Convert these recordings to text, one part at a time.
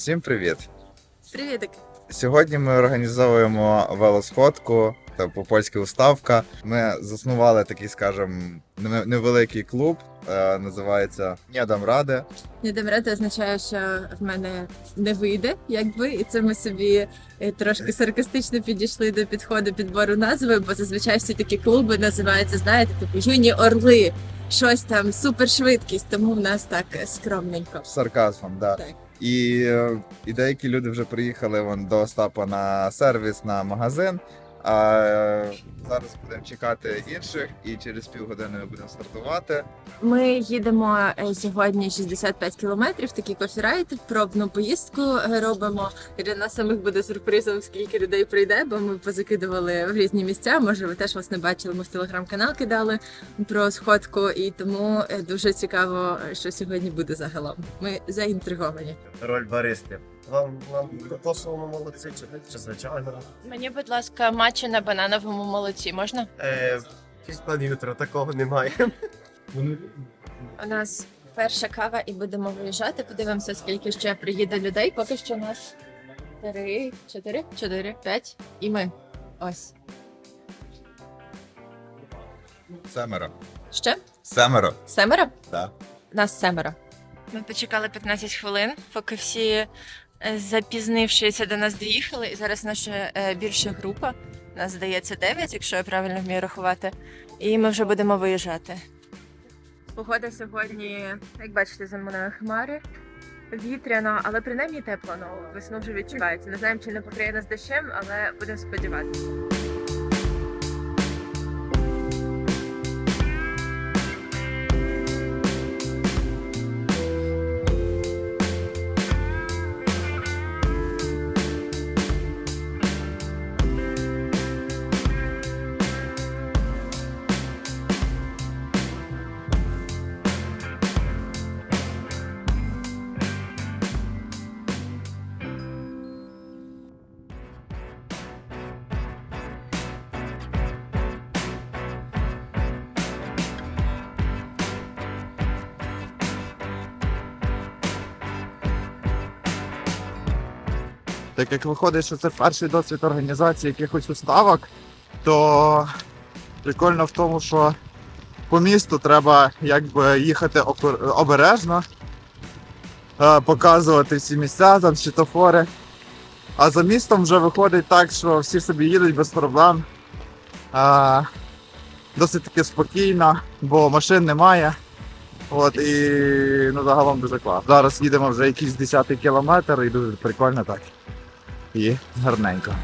Всім привіт! Привітик. Сьогодні ми організовуємо велосходку та по-польськи уставка. Ми заснували такий, скажімо, невеликий клуб, е, називається «Не дам ради. Не Недомрати означає, що в мене не вийде, якби, і це ми собі е, трошки саркастично підійшли до підходу підбору назви, бо зазвичай всі такі клуби називаються, знаєте, типу юні орли, щось там супершвидкість, тому в нас так е, скромненько. з сарказмом. Да. Так. І, е, і деякі люди вже приїхали вон, до Остапа на сервіс на магазин. А зараз будемо чекати інших, і через півгодини ми будемо стартувати. Ми їдемо е, сьогодні 65 кілометрів, такий кофірайт, пробну поїздку е, робимо. І для нас самих буде сюрпризом, скільки людей прийде, бо ми позакидували в різні місця. Може, ви теж вас не бачили. Ми в телеграм-канал кидали про сходку, і тому е, дуже цікаво, що сьогодні буде загалом. Ми заінтриговані. роль баристи. Вам вам кокосовому молодці чи, чи звичайно? Мені, будь ласка, матчі на банановому молоці можна? Е, якийсь план jutro, такого немає. У нас перша кава, і будемо виїжджати. Подивимося, скільки ще приїде людей. Поки що нас три, чотири, чотири, п'ять і ми. Ось. Семеро. Ще? Семеро. Семеро? Так. Нас семеро. Ми почекали 15 хвилин, поки всі запізнившися до нас доїхали. І зараз наша е, більша група. Нас здається 9, якщо я правильно вмію рахувати. І ми вже будемо виїжджати. Погода сьогодні, як бачите, за мною хмари. Вітряно, але принаймні тепло, ну весну вже відчувається. Не знаємо, чи не покриє нас дощем, але будемо сподіватися. Так як виходить, що це перший досвід організації якихось уставок, то прикольно в тому, що по місту треба якби їхати обережно, е, показувати всі місця, там світофори. А за містом вже виходить так, що всі собі їдуть без проблем. Е, Досить таки спокійно, бо машин немає. От і ну, загалом дуже класно. Зараз їдемо вже якийсь 10 кілометр і дуже прикольно так і гарненько.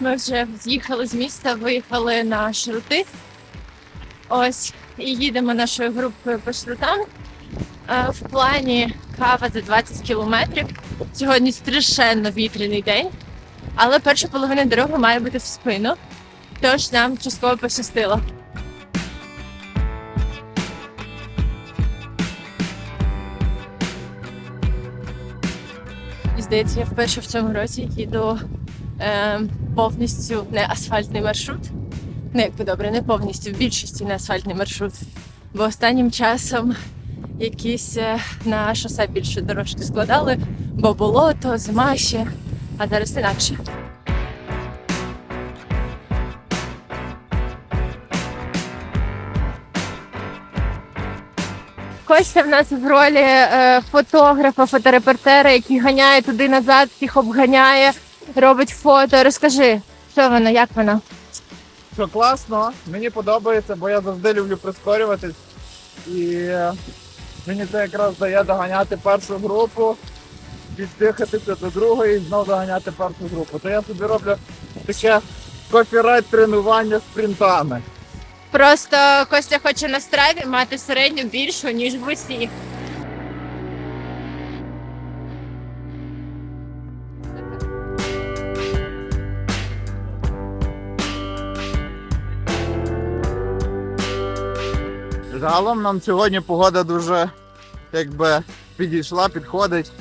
Ми вже з'їхали з міста, виїхали на шрути. Ось і їдемо нашою групою по шрутам. Е, В плані кава за 20 кілометрів. Сьогодні страшенно вітряний день, але перша половина дороги має бути в спину. Тож нам частково пощастило. Здається, я вперше в цьому році їду е, повністю не асфальтний маршрут. Ну, якби добре, не повністю, в більшості не асфальтний маршрут. Бо останнім часом якісь е, на шосе більше дорожки складали, бо болото, зима ще, а зараз інакше. Костя в нас в ролі е, фотографа, фоторепортера, який ганяє туди назад, всіх обганяє, робить фото. Розкажи, що воно, як воно? Що класно, мені подобається, бо я завжди люблю прискорюватись. І е, мені це якраз дає доганяти першу групу, піддихатися до другої і знову доганяти першу групу. То я собі роблю таке копірайт тренування спринтами. Просто Костя хоче на страві мати середню більшу, ніж в усіх. Загалом нам сьогодні погода дуже якби підійшла, підходить.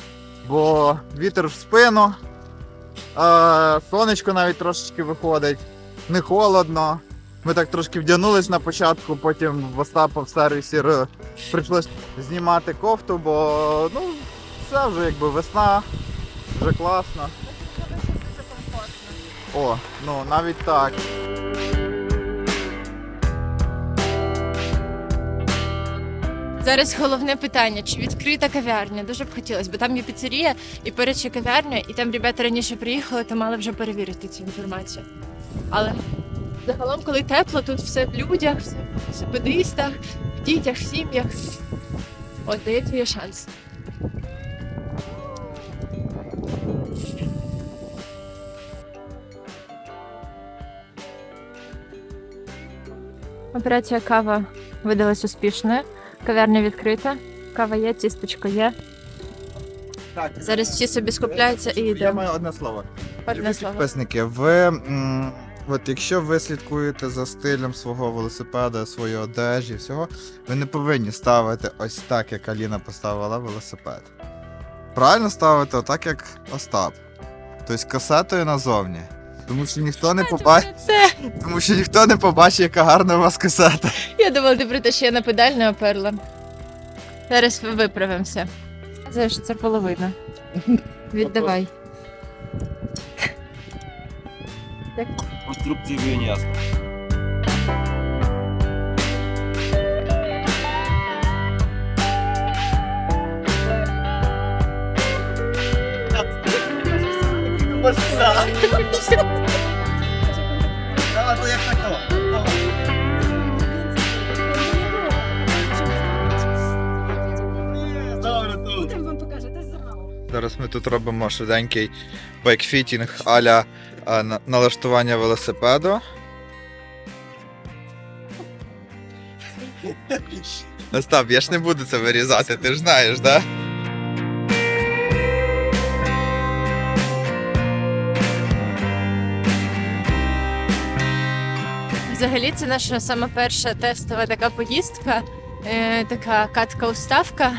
бо вітер в спину, е, сонечко навіть трошечки виходить, не холодно. Ми так трошки вдягнулись на початку, потім в Остапа в сервісі прийшлось знімати кофту, бо ну, все вже якби весна, вже класно. О, ну навіть так. Зараз головне питання: чи відкрита кав'ярня? Дуже б хотілося, бо там є піцерія і поряд ще кав'ярня, і там ребята раніше приїхали, то мали вже перевірити цю інформацію. Але загалом, коли тепло, тут все в людях, все в велосипедистах, в дітях, в сім'ях. От, здається, є шанс. Операція кава видалась успішною. Кав'ярня відкрита, кава є, тістечко є. Так, Зараз всі собі скупляються і Я йдемо. маю одне слово. Одне Любі слово. Підписники, ви м, от якщо ви слідкуєте за стилем свого велосипеда, своєї одежі, всього, ви не повинні ставити ось так, як Аліна поставила велосипед. Правильно ставити отак, як Остап. Тобто касетою назовні. Тому що ніхто не побачить, Це тому що ніхто не побачить, яка гарна у вас касета. я думала, ти про те, що я на педаль не оперла. Зараз виправимося. Це це половина. Віддавай. Конструкції не ясно. Утром вам покажу, зразу. Зараз ми тут робимо швиденький байкфітінг аля а, на- налаштування велосипеду. Остап, я ж не буду це вирізати, ти ж знаєш, да? Взагалі, це наша сама перша тестова така поїздка, е, така катка-уставка.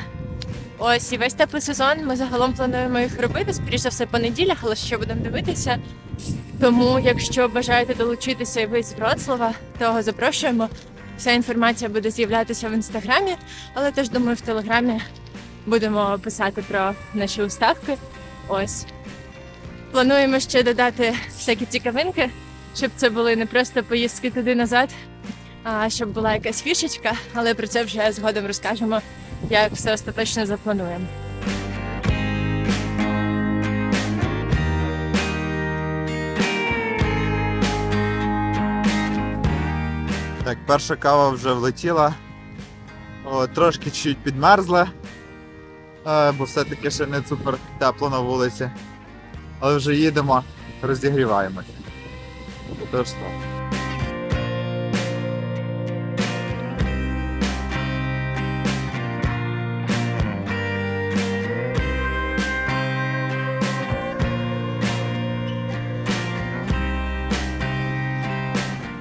Ось і весь теплий сезон. Ми загалом плануємо їх робити, скоріш за все, по неділях, але ще будемо дивитися. Тому, якщо бажаєте долучитися і ви з Вроцлава, то запрошуємо. Вся інформація буде з'являтися в інстаграмі, але теж думаю, в телеграмі будемо писати про наші уставки. Ось. Плануємо ще додати всякі цікавинки, щоб це були не просто поїздки туди назад, а щоб була якась фішечка, але про це вже згодом розкажемо, як все остаточно заплануємо. Так, перша кава вже влетіла. О, трошки чуть підмерзла, е, бо все-таки ще не супер тепло на вулиці. Але вже їдемо, розігріваємося. Тож.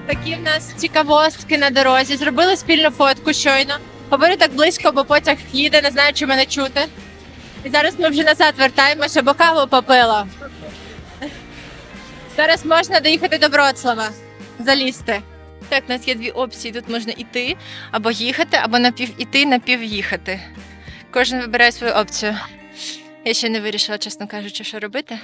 Такі в нас цікавостки на дорозі. Зробили спільну фотку щойно. Говорю так близько, бо потяг їде, не знаю, чи мене чути. І зараз ми вже назад вертаємося, бо каву попила. Зараз можна доїхати до Вроцлава, залізти. Так, у нас є дві опції. Тут можна іти або їхати, або напів іти, напів їхати. Кожен вибирає свою опцію. Я ще не вирішила, чесно кажучи, що робити.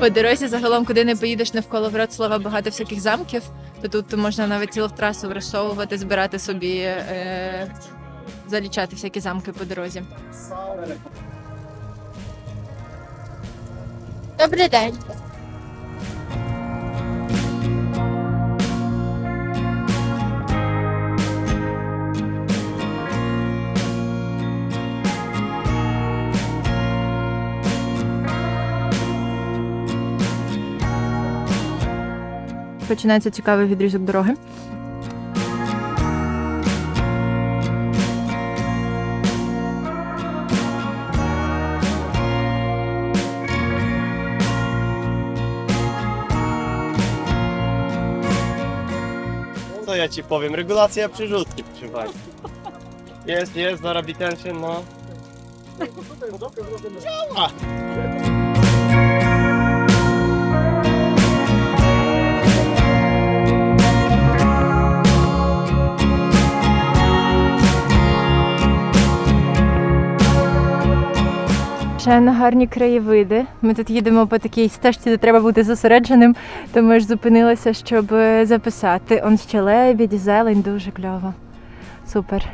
По дорозі загалом, куди не поїдеш навколо Вроцлава, багато всяких замків. То тут можна навіть цілу трасу розсовувати, збирати собі, е, залічати всякі замки по дорозі. Добрий день. починається цікавий відрізок дороги. Co ja ci powiem? Regulacja przyrzutki, proszę Państwa. Jest, jest, zarobi ten się, no. Ще На гарні краєвиди. Ми тут їдемо по такій стежці, де треба бути зосередженим, то ми ж зупинилися, щоб записати. Он ще лебідь, зелень, дуже кльово. Супер.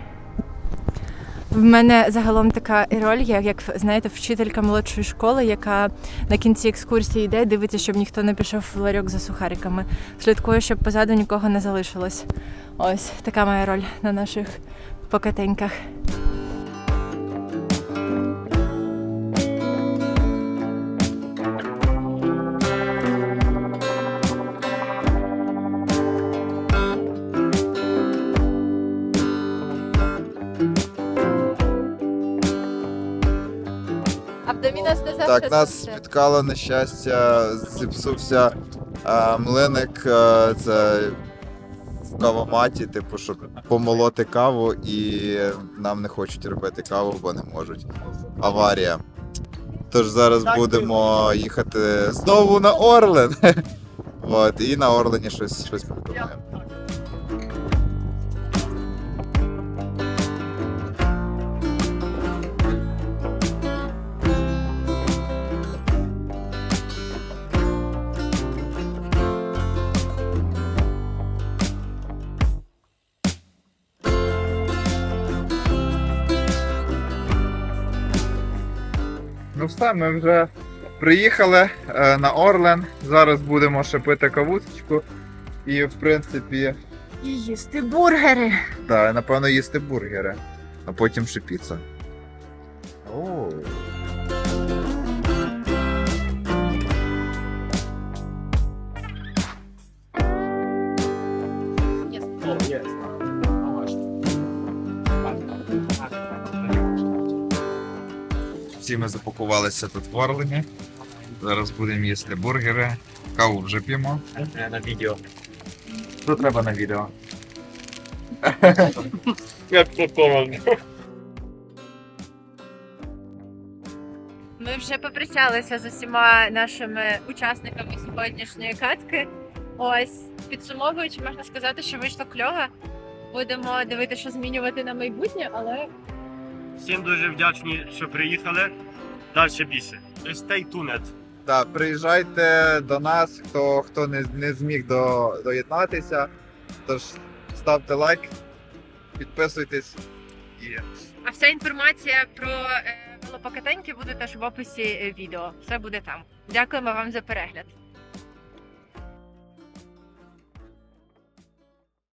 В мене загалом така роль, як, як знаєте, вчителька молодшої школи, яка на кінці екскурсії йде, дивиться, щоб ніхто не пішов в ларьок за сухариками. Слідкує, щоб позаду нікого не залишилось. Ось така моя роль на наших покатеньках. А в домі нас не Так, нас спіткало нещастя, зіпсувся е, млиник, е, це в кавоматі, типу, щоб помолоти каву, і нам не хочуть робити каву, бо не можуть. Аварія. Тож зараз будемо їхати знову на Орлен. От, і на Орлені щось, щось придумаємо. Все, ми вже приїхали е, на Орлен. Зараз будемо ще пити кавусечку. І в принципі, І їсти бургери. Так, напевно, їсти бургери, а потім ще піца. О. Всі ми запакувалися тут в Зараз будемо їсти бургери. Каву вже п'ємо. Na video. Що треба на відео? To powiem? Ми вже попрощалися з усіма нашими учасниками сьогоднішньої катки. Ось підсумовуючи, можна сказати, що вийшло кльово. Будемо дивитися, що змінювати на майбутнє, але Всім дуже вдячні, що приїхали. Далі більше. Stay tuned. Так, приїжджайте до нас, хто, хто не, не зміг до, доєднатися. Тож ставте лайк, підписуйтесь і а вся інформація про е, велопокатеньки буде теж в описі е, відео. Все буде там. Дякуємо вам за перегляд.